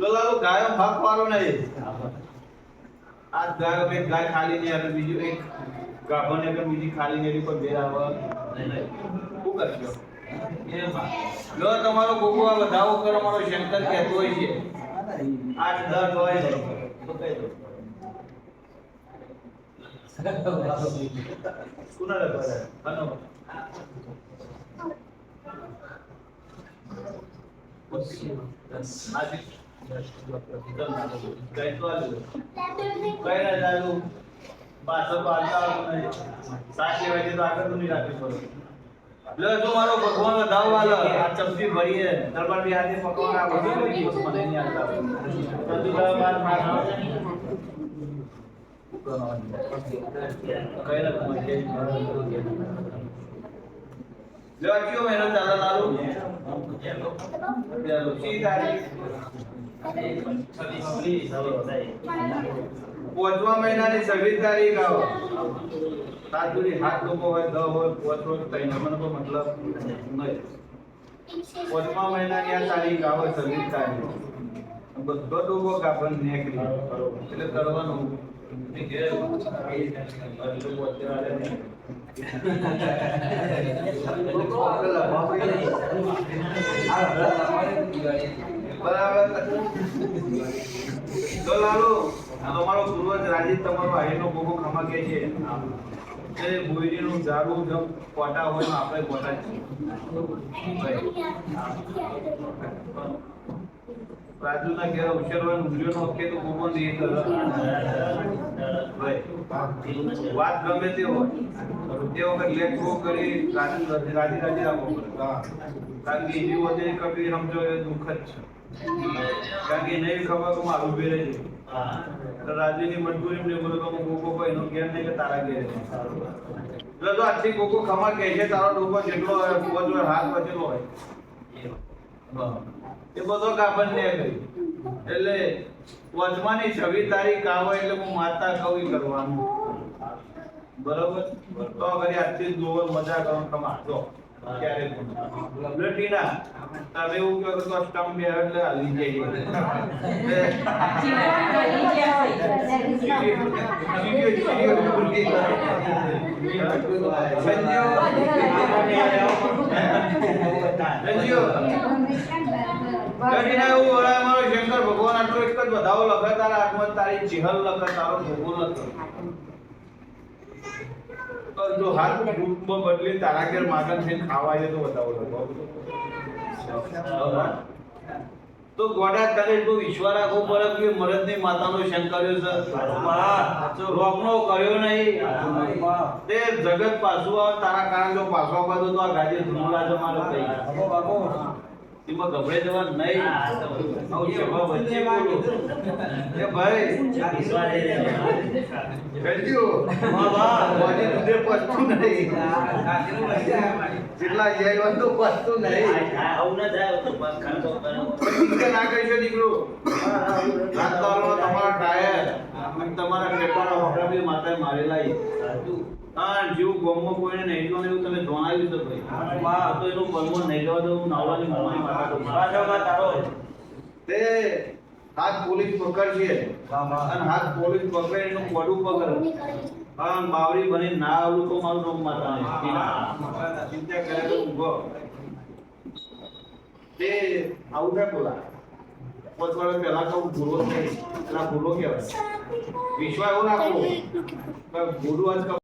લોલાલો ગાયો ભાગ વાળો નહીં. આ ગાયો એક ગાય ખાલી નહીં, અને બીજું એક ગાભો ને કે બીજી ખાલી નહીં કોઈ બેર આવે શું કરશો? લો, તમારો ગોગો આ વધાવો કરો મારો શંકર કહેતો હોય છે. આઠ દસ હોય તો કહી દો. કુના લગાડે હનો લે જો મારો ભગવાન વધાવ વાલો આ ચપટી ભરીએ દરબાર બી હાથે પકવાન આ બધું મને કઈ ના તમે કે લે કયો મહિનો ચાલે લાલુ ચાલો સી તારીખ પાંચમા મહિનાની છવ્વીસ તારીખ આવો. સાત સુધી હાથ લોકો હોય દસ હોય પાંચ હોય મને કોઈ મતલબ નહીં. પાંચમા મહિનાની આ તારીખ આવે છવ્વીસ તારીખ. બધો ડૂબો કાપડ નીકળી એટલે કરવાનું બરાબર તો લાલો આ તમારો પૂર્વજ રાજીવ તમારો આહીનો ભોગો ખમા કે છે. એ ભોયરીનું ઝાડું જો કોટા હોય તો આપણે કોટા જ છીએ રાજુના ઘેર ઉછેરવાનું ઉજ્યો નો કે તો ભોગો દે વાત ગમે તે હોય તે વખત ગો કરી રાજુ રાજી રાજી રાખવો પડે કારણ કે એવી વધે કભી સમજો એ દુઃખ જ છે. કારણ કે નહીં ખબર કે મારું ઊભી રહી. તો રાજુની મજબૂરી ને બોલો કે હું ગોગો કોઈ એનો ઘેર નહીં કે તારા ઘેર. એટલે તો આજથી ગોકો ખમા કે છે તારો ડોકો જેટલો હોય હાથ બચેલો હોય. એ બધો કાપડ ને એટલે વચમાની છવ્વીસ તારીખ આવે એટલે હું માતા કવિ કરવાનું. બરોબર? તો અગર આજથી જ મજા કરો ખમા શંકર ભગવાન આટલો એક જ વધાવો લખે, તારા હાથમાં તારી ચિહલ લખે, તારો ભોગો લખે. તો હાલ હાથ બદલી તારા ઘેર માગણ થઈને ખાવા આવ્યો તો બતાવો તો ગોડા તને તો વિશ્વાસ રાખવો પડે કે મરદ મરદની માતાનો શંકર્યો છે. રોકનો કર્યો નહીં. તે જગત પાછું આવે તારા કારણ જો પાછો આવવા તો આ ગાજે ધૂમલા છે થઈ એમાં ગભરે જવા નહીં. આવું સભા વચ્ચે બોલો. એ ભાઈ કરજો વાજી દુધે પચતું નહીં જેટલા જાય તો પચતું નહીં કે ના કહીશો દીકરો હાથ તારો તમારા ટાયર અને તમારા હોકરા બી માતાએ મારેલા ઈ. જીવ ગોમમાં કોઈને નહીં જોવાનું એવું તમે જણાવ્યું છે ભાઈ વાહ. તો એનું નહીં જવા માતા તો તે હાથ પોલીસ પકડશે અને હાથ પોલીસ પકડે એનું મોઢું પકડે હા બાવરી બની ના આવું તો મારું નામ માતા નહીં ચિંતા કરે તો ઊંઘો તે આવું થાય બોલા. પાંચ વર્ષ પહેલા તો ભૂલો થઈ. એના ભૂલો કહેવાય. વિશ્વાસ એવો રાખવો. ભૂલું આજ